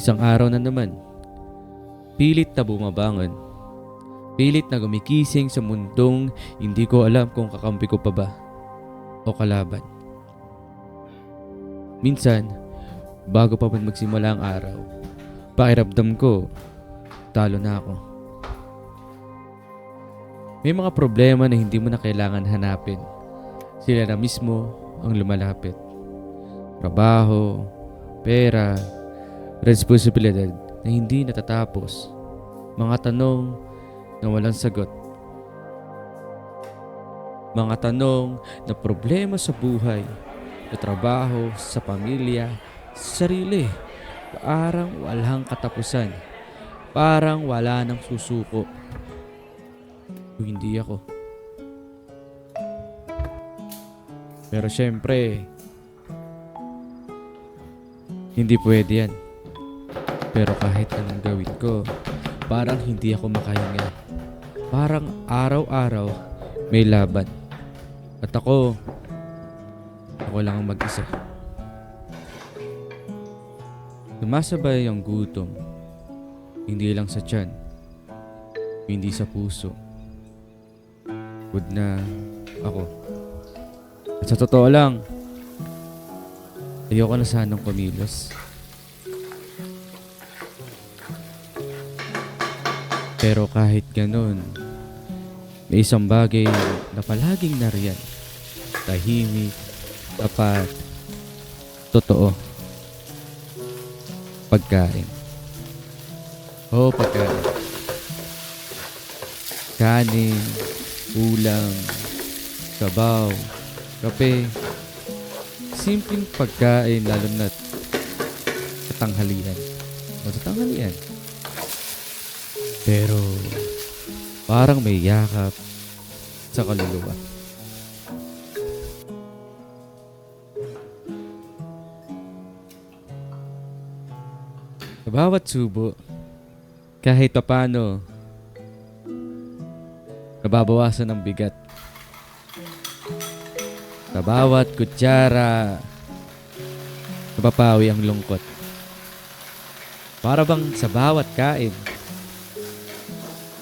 Isang araw na naman, pilit na bumabangon. Pilit na gumigising sa mundong hindi ko alam kung kakampi ko pa ba o kalaban. Minsan, bago pa man magsimula ang araw, pakiramdam ko, talo na ako. May mga problema na hindi mo na kailangan hanapin. Sila na mismo ang lumalapit. Trabaho, pera, responsibilidad na hindi natatapos. Mga tanong na walang sagot. Mga tanong na problema sa buhay, sa trabaho, sa pamilya, sa sarili. Parang walang katapusan. Parang wala nang susuko. Kung hindi ako. Pero syempre, hindi pwede yan. Pero kahit anong gawin ko, parang hindi ako makahinga. Parang araw-araw may laban. At ako, ako lang ang mag-isa. Sumasabay ang gutom. Hindi lang sa tiyan. Hindi sa puso. Good na ako. At sa totoo lang, ayoko na sanang kumilos. Pero kahit ganun, may isang bagay na palaging nariyan. Tahimik, tapat, totoo. Pagkain. Oo, pagkain. Kanin, ulam, sabaw, kape. Simpleng pagkain lalo na tanghalian. O sa tanghalian. Pero parang may yakap sa kaluluwa. Sa bawat subo, kahit papano, nababawasan ng bigat. Sa bawat kutsara, napapawi ang lungkot. Para bang sa bawat kain,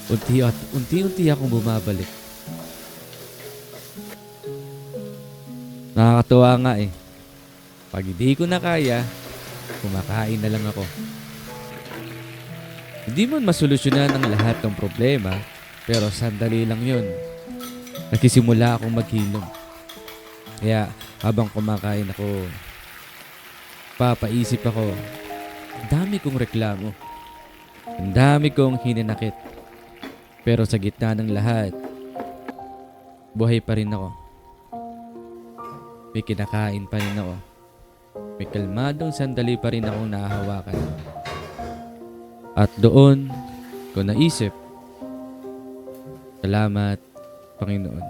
unti at unti-unti akong bumabalik. Nakakatuwa nga eh. Pag hindi ko na kaya, kumakain na lang ako. Hindi man masolusyonan ang lahat ng problema, pero sandali lang yun. Nagsisimula akong maghilom. Kaya habang kumakain ako, papaisip ako, ang dami kong reklamo. Ang dami kong hinanakit. Pero sa gitna ng lahat, buhay pa rin ako. May kinakain pa rin ako. May kalmadong sandali pa rin akong nahahawakan. At doon ko naisip, Salamat, Panginoon.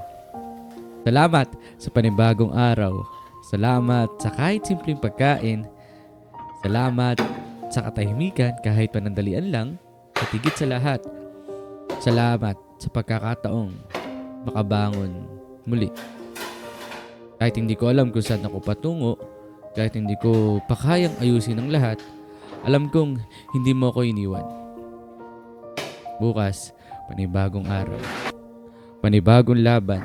Salamat sa panibagong araw. Salamat sa kahit simpleng pagkain. Salamat sa katahimikan kahit panandalian lang. At higit sa lahat, salamat sa pagkakataong makabangon muli. Kahit hindi ko alam kung saan ako patungo, kahit hindi ko pa kayang ayusin ang lahat, alam kong hindi mo ako iniwan. Bukas, panibagong araw. Panibagong laban.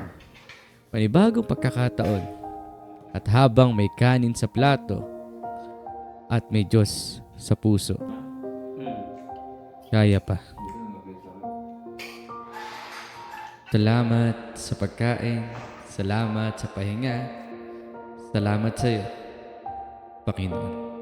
Panibagong pagkakataon. At habang may kanin sa plato at may Diyos sa puso, kaya pa. Salamat sa pagkain. Salamat sa pahinga. Salamat sa iyo, Panginoon.